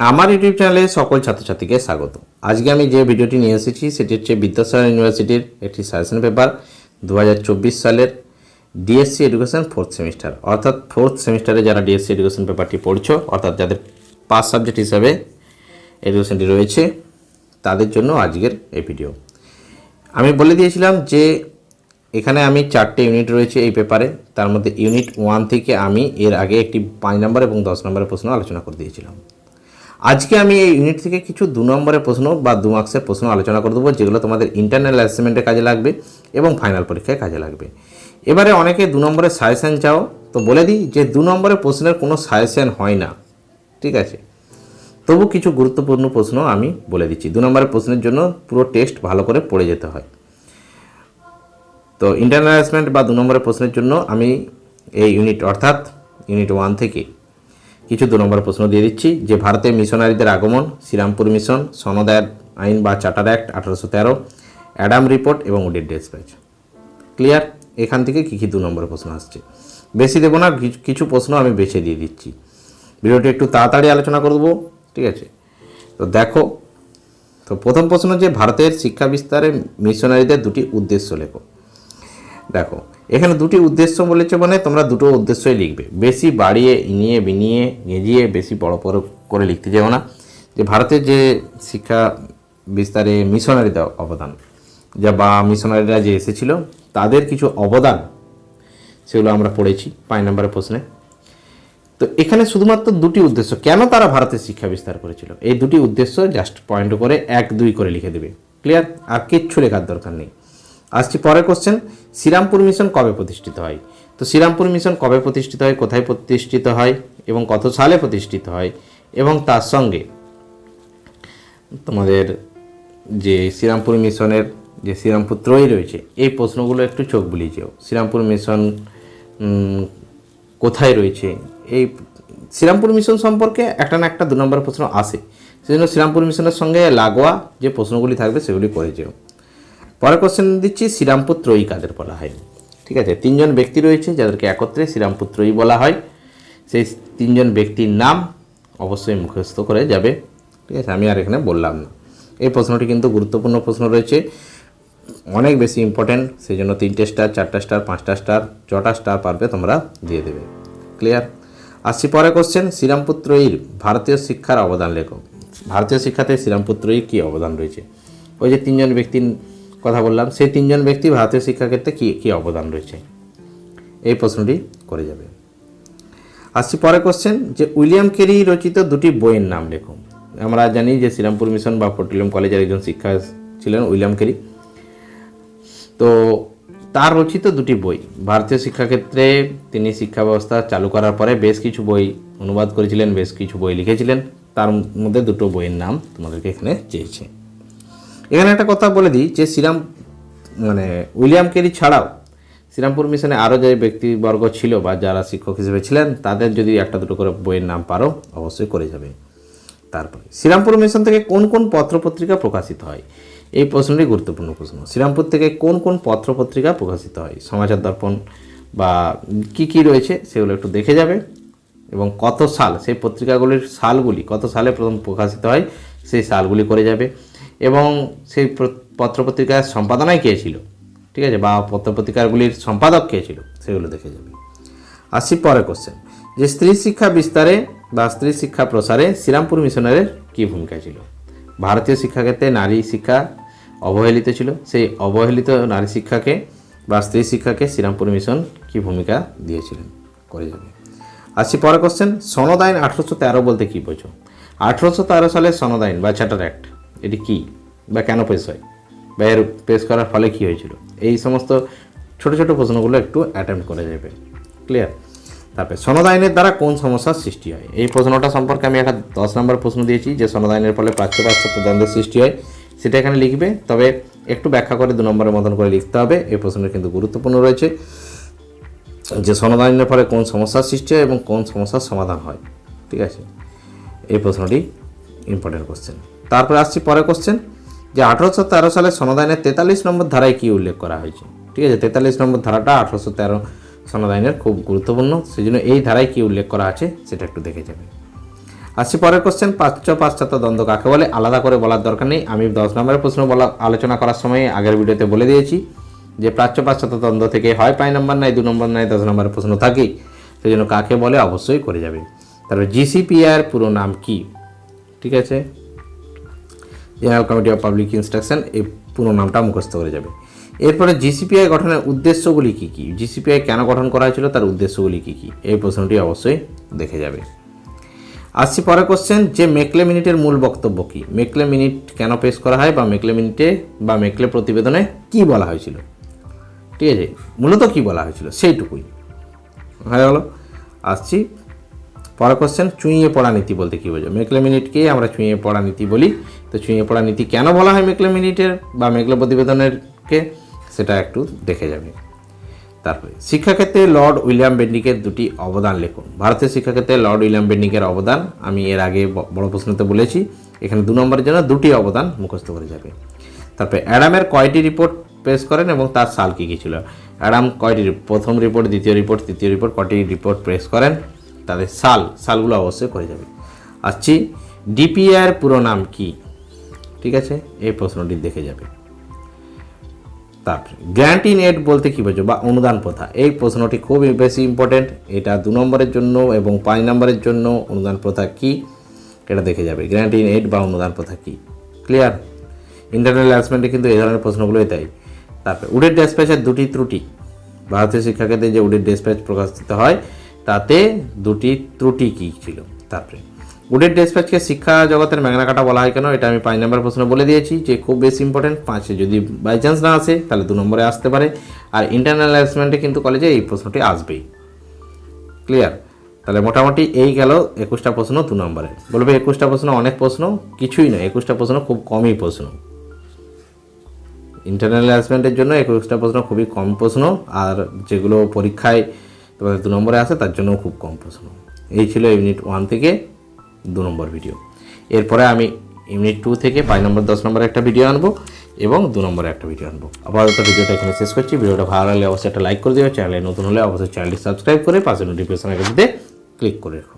আমার ইউটিউব চ্যানেলে সকল ছাত্রছাত্রীকে স্বাগত। আজকে আমি যে ভিডিওটি নিয়ে এসেছি, সেটি হচ্ছে বিদ্যাসাগর ইউনিভার্সিটির একটি সাজেশন পেপার দু হাজার চব্বিশ সালের ডিএসসি এডুকেশন ফোর্থ সেমিস্টার অর্থাৎ ফোর্থ সেমিস্টারে যারা ডিএসসি এডুকেশন পেপারটি পড়ছো, অর্থাৎ যাদের পাস সাবজেক্ট হিসাবে এডুকেশনটি রয়েছে, তাদের জন্য আজকের এই ভিডিও আমি বলে দিয়েছিলাম যে এখানে আমি চারটে ইউনিট রয়েছে এই পেপারে তার মধ্যে ইউনিট ওয়ান থেকে আমি এর আগে একটি পাঁচ নম্বর এবং দশ নম্বরের প্রশ্ন আলোচনা করে দিয়েছিলাম। আজকে আমি এই ইউনিট থেকে কিছু দু নম্বরের প্রশ্ন বা দু মার্কসের প্রশ্ন আলোচনা করে দেবো, যেগুলো তোমাদের ইন্টারনাল অ্যাসেসমেন্টে কাজে লাগবে এবং ফাইনাল পরীক্ষায় কাজে লাগবে। এবারে অনেকে দু নম্বরের সাজেশান চাও, তো বলে দিই যে দু নম্বরের প্রশ্নের কোনো সাজেশান হয় না, ঠিক আছে? তবু কিছু গুরুত্বপূর্ণ প্রশ্ন আমি বলে দিচ্ছি। দু নম্বরের প্রশ্নের জন্য পুরো টেস্ট ভালো করে পড়ে যেতে হয়। তো ইন্টারনাল অ্যাসেসমেন্ট বা দু নম্বরের প্রশ্নের জন্য আমি এই ইউনিট অর্থাৎ ইউনিট ওয়ান থেকে কিছু দু নম্বর প্রশ্ন দিয়ে দিচ্ছি। যে ভারতে মিশনারিদের আগমন, শ্রীরামপুর মিশন সনদায় আইন বা চার্টার অ্যাক্ট আঠারোশো তেরো, অ্যাডাম রিপোর্ট এবং উডির ডেসপ্যাচ ক্লিয়ার? এখান থেকে কী কী দু নম্বর প্রশ্ন আসছে? বেশি দেবো না কিছু- প্রশ্ন আমি বেছে দিয়ে দিচ্ছি। ভিডিওটি একটু তাড়াতাড়ি আলোচনা করে দেবো, ঠিক আছে? তো দেখো, তো প্রথম প্রশ্ন যে ভারতের শিক্ষা বিস্তারে মিশনারিদের দুটি উদ্দেশ্য লেখো। দেখো এখানে দুটি উদ্দেশ্য বলেছে মানে তোমরা দুটো উদ্দেশ্যই লিখবে। বেশি বাড়িয়ে, ইনিয়ে, বিনিয়ে, গেঁজিয়ে বেশি বড় বড় করে লিখতে যাও না। যে ভারতের যে শিক্ষা বিস্তারে মিশনারিদের অবদান, যা বা মিশনারিরা যে এসেছিল, তাদের কিছু অবদান, সেগুলো আমরা পড়েছি পাঁচ নম্বরের প্রশ্নে। তো এখানে শুধুমাত্র দুটি উদ্দেশ্য, কেন তারা ভারতের শিক্ষা বিস্তার করেছিল? এই দুটি উদ্দেশ্য জাস্ট পয়েন্ট করে এক দুই করে লিখে দেবে। ক্লিয়ার আর কিচ্ছু লেখার দরকার নেই। আসছি পরের কোশ্চেন শ্রীরামপুর মিশন কবে প্রতিষ্ঠিত হয়? তো শ্রীরামপুর মিশন কবে প্রতিষ্ঠিত হয়, কোথায় প্রতিষ্ঠিত হয় এবং কত সালে প্রতিষ্ঠিত হয় এবং তার সঙ্গে তোমাদের যে শ্রীরামপুর মিশনের যে শ্রীরামপুর ত্রয়ী রয়েছে, এই প্রশ্নগুলো একটু চোখ বুলিয়ে যেও। শ্রীরামপুর মিশন কোথায় রয়েছে? এই শ্রীরামপুর মিশন সম্পর্কে একটা না একটা দু নম্বর প্রশ্ন আসে। সেজন্য শ্রীরামপুর মিশনের সঙ্গে লাগোয়া যে প্রশ্নগুলি থাকবে সেগুলি করে যেও। পরের কোশ্চেন দিচ্ছি শ্রীরামপুর ত্রয়ী কাদের বলা হয়? ঠিক আছে, তিনজন ব্যক্তি রয়েছে যাদেরকে একত্রে শ্রীরামপুর ত্রয়ী বলা হয়। সেই তিনজন ব্যক্তির নাম অবশ্যই মুখস্থ করে যাবে। ঠিক আছে, আমি আর এখানে বললাম না। এই প্রশ্নটি কিন্তু গুরুত্বপূর্ণ প্রশ্ন রয়েছে। অনেক বেশি ইম্পর্ট্যান্ট সেই জন্য তিনটে স্টার চারটা স্টার পাঁচটা স্টার ছটা স্টার পারবে তোমরা দিয়ে দেবে। ক্লিয়ার আসছি পরে কোশ্চেন শ্রীরামপুত্রয়ীর ভারতীয় শিক্ষার অবদান লেখো ভারতীয় শিক্ষাতে শ্রীরামপুত্রয়ীর কী অবদান রয়েছে? ওই যে তিনজন ব্যক্তির কথা বললাম, সেই তিনজন ব্যক্তি ভারতীয় শিক্ষাক্ষেত্রে কী কী অবদান রয়েছে? এই প্রশ্নটি করে যাবে। আসছি পরে কোশ্চেন যে উইলিয়াম কেরি রচিত দুটি বইয়ের নাম লেখো। আমরা জানি যে শ্রীরামপুর মিশন বা পট্টিলিয়াম কলেজের একজন শিক্ষা ছিলেন উইলিয়াম কেরি। তো তার রচিত দুটি বই, ভারতীয় শিক্ষাক্ষেত্রে তিনি শিক্ষা ব্যবস্থা চালু করার পরে বেশ কিছু বই অনুবাদ করেছিলেন, বেশ কিছু বই লিখেছিলেন। তার মধ্যে দুটো বইয়ের নাম তোমাদেরকে এখানে চেয়েছে। এখানে একটা কথা বলে দিই যে শ্রীরাম মানে উইলিয়াম কেরি ছাড়াও শ্রীরামপুর মিশনে আরও যে ব্যক্তিবর্গ ছিল বা যারা শিক্ষক হিসেবে ছিলেন, তাদের যদি একটা দুটো করে বইয়ের নাম পারো, অবশ্যই করে যাবে। তারপরে, শ্রীরামপুর মিশন থেকে কোন কোন পত্রপত্রিকা প্রকাশিত হয়? এই প্রশ্নটি গুরুত্বপূর্ণ প্রশ্ন। শ্রীরামপুর থেকে কোন কোন পত্রপত্রিকা প্রকাশিত হয়? সমাচার দর্পণ বা কি কি রয়েছে সেগুলো একটু দেখে যাবে। এবং কত সাল, সেই পত্রিকাগুলির সালগুলি, কত সালে প্রথম প্রকাশিত হয়, সেই সালগুলি করে যাবে। এবং সেই পত্রপত্রিকার সম্পাদনায় কে ছিল? ঠিক আছে, বা পত্রপত্রিকাগুলির সম্পাদক কে ছিল? সেগুলো দেখে যাবে। আসছি পরে কোশ্চেন যে স্ত্রী শিক্ষা বিস্তারে বা স্ত্রী শিক্ষা প্রসারে শ্রীরামপুর মিশনের কী ভূমিকা ছিল? ভারতীয় শিক্ষাক্ষেত্রে নারী শিক্ষা অবহেলিত ছিল। সেই অবহেলিত নারী শিক্ষাকে বা স্ত্রী শিক্ষাকে শ্রীরামপুর মিশন কী ভূমিকা দিয়েছিলেন? করে যাবে। আসছি পরে কোশ্চেন সনদ আইন আঠারোশো তেরো বলতে কী বোঝো? আঠেরোশো তেরো সালে সনদ আইন বা চার্টার অ্যাক্ট এটি কী? বা কেন পেশ হয়? বা এর পেশ করার ফলে কী হয়েছিল? এই সমস্ত ছোট ছোট প্রশ্নগুলো একটু অ্যাটেম্প করে যাবে ক্লিয়ার তারপরে সনদ আইনের দ্বারা কোন সমস্যার সৃষ্টি হয়? এই প্রশ্নটা সম্পর্কে আমি একটা দশ নম্বর প্রশ্ন দিয়েছি যে সনদ আইনের ফলে প্রাচ্য পাশ্চাত্য দ্বন্দ্বের সৃষ্টি হয়। সেটা এখানে লিখবে, তবে একটু ব্যাখ্যা করে দু নম্বরের মতন করে লিখতে হবে। এই প্রশ্নটা কিন্তু গুরুত্বপূর্ণ রয়েছে যে সনদ আইনের ফলে কোন সমস্যার সৃষ্টি হয় এবং কোন সমস্যার সমাধান হয়। ঠিক আছে? এই প্রশ্নটি ইম্পর্টেন্ট কোশ্চেন তারপরে আসছি পরে কোশ্চেন যে আঠারোশো তেরো সালে সনদ তেতাল্লিশ নম্বর ধারায় কী উল্লেখ করা হয়েছে? ঠিক আছে, তেতাল্লিশ নম্বর ধারাটা আঠারোশো তেরো সনদ আইনের খুব গুরুত্বপূর্ণ সেই জন্য এই ধারায় কী উল্লেখ করা আছে সেটা একটু দেখে যাবে। আসছি পরের কোশ্চেন পাচ্য পাশ্চাত্য দ্বন্দ্ব কাকে বলে? আলাদা করে বলার দরকার নেই। আমি দশ নম্বরের প্রশ্ন বলা আলোচনা করার সময় আগের ভিডিওতে বলে দিয়েছি যে প্রাচ্য পাশ্চাত্য দ্বন্দ্ব থেকে হয় পাঁচ নম্বর নাই, দু নম্বর নাই, দশ নম্বরের প্রশ্ন থাকেই সেই জন্য কাকে বলে? অবশ্যই করে যাবে। তারপরে জিসিপিআর পুরো নাম কি? ঠিক আছে? General committee of public instruction এই পুরো নামটা মুখস্থ করে যাবে। এরপরে জিসিপিআই গঠনের উদ্দেশ্যগুলি কী কী? জিসিপিআই কেন গঠন করা হয়েছিল? তার উদ্দেশ্যগুলি কী কী? এই প্রশ্নটি অবশ্যই দেখে যাবে। আসছি পরে কোশ্চেন যে মেকলে মিনিটের মূল বক্তব্য কী? মেকলে মিনিট কেন পেশ করা হয় বা মেকলে মিনিটে বা মেকলে প্রতিবেদনে কি বলা হয়েছিল? ঠিক আছে, মূলত কি বলা হয়েছিল? সেইটুকুই। হয়ে গেল। আসছি পরের কোশ্চেন চুঁইয়ে পড়া নীতি বলতে কী বোঝো? মেকলে মিনিটকেই আমরা চুঁইয়ে পড়া নীতি বলি। তো চুঁইয়ে পড়া নীতি কেন বলা হয় মেকলে মিনিটের বা মেকলে প্রতিবেদনেরকে? সেটা একটু দেখে যাবে। তারপরে, শিক্ষাক্ষেত্রে লর্ড উইলিয়াম বেন্ডিকের দুটি অবদান লেখুন। ভারতের শিক্ষাক্ষেত্রে লর্ড উইলিয়াম বেন্ডিকের অবদান, আমি এর আগে বড় প্রশ্নতে বলেছি, এখানে দু নম্বরের জন্য দুটি অবদান মুখস্থ করে যাবে। তারপরে, অ্যাডামের কয়টি রিপোর্ট পেশ করেন এবং তার সাল কী কী ছিল? অ্যাডাম কয়টি প্রথম রিপোর্ট, দ্বিতীয় রিপোর্ট, তৃতীয় রিপোর্ট, কয়টি রিপোর্ট প্রেস করেন? তাদের সাল, সালগুলো অবশ্যই করে যাবে। আসছি ডিপিআর পুরো নাম কি? ঠিক আছে, এই প্রশ্নটি দেখে যাবে। তারপরে গ্র্যান্ট ইন এড বলতে কী বোঝো বা অনুদান প্রথা? এই প্রশ্নটি খুব বেশি ইম্পর্টেন্ট এটা দু নম্বরের জন্য এবং পাঁচ নম্বরের জন্য অনুদান প্রথা কি? এটা দেখে যাবে। গ্র্যান্ট ইন এড বা অনুদান প্রথা কি? ক্লিয়ার ইন্টারনাল অ্যাসমেন্টে কিন্তু এই ধরনের প্রশ্নগুলোই দেয় তারপরে, উডের ডেসপ্যাচের দুটি ত্রুটি। ভারতীয় শিক্ষাক্ষেত্রে যে উডের ডেসপ্যাচ প্রকাশিত হয় তাতে দুটি ত্রুটি কী ছিল? তারপরে। উডের ডেসপ্যাচকে শিক্ষা জগতের ম্যাগনাকাটা বলা হয় কেন? এটা আমি পাঁচ নম্বর প্রশ্ন বলে দিয়েছি যে খুব বেশি ইম্পর্টেন্ট পাঁচে যদি বাই চান্স না আসে, তাহলে দু নম্বরে আসতে পারে। আর ইন্টারনাল অ্যাসেসমেন্টে কিন্তু কলেজে এই প্রশ্নটি আসবেই। ক্লিয়ার তাহলে মোটামুটি এই গেল একুশটা প্রশ্ন দু নম্বরে। বলবে একুশটা প্রশ্ন অনেক প্রশ্ন, কিছুই নয়। একুশটা প্রশ্ন খুব কমই প্রশ্ন। ইন্টারনাল অ্যাসমেন্টের জন্য একুশটা প্রশ্ন খুবই কম প্রশ্ন, আর যেগুলো পরীক্ষায় তোমাদের দু নম্বরে আসে তার জন্য খুব কম প্রশ্ন। এই ছিল ইউনিট ওয়ান থেকে দু নম্বর ভিডিও। এরপরে আমি ইউনিট টু থেকে পাঁচ নম্বর, দশ নম্বরে একটা ভিডিও আনব এবং দু নম্বরে একটা ভিডিও আনব। আপাতত ভিডিওটা এখানে শেষ করছি। ভিডিওটা ভালো লাগলে অবশ্যই একটা লাইক করে দিও। চ্যানেলে নতুন হলে অবশ্যই চ্যানেলটি সাবস্ক্রাইব করে পাশে নোটিফিকেশন আইকনটিতে ক্লিক করে রাখো।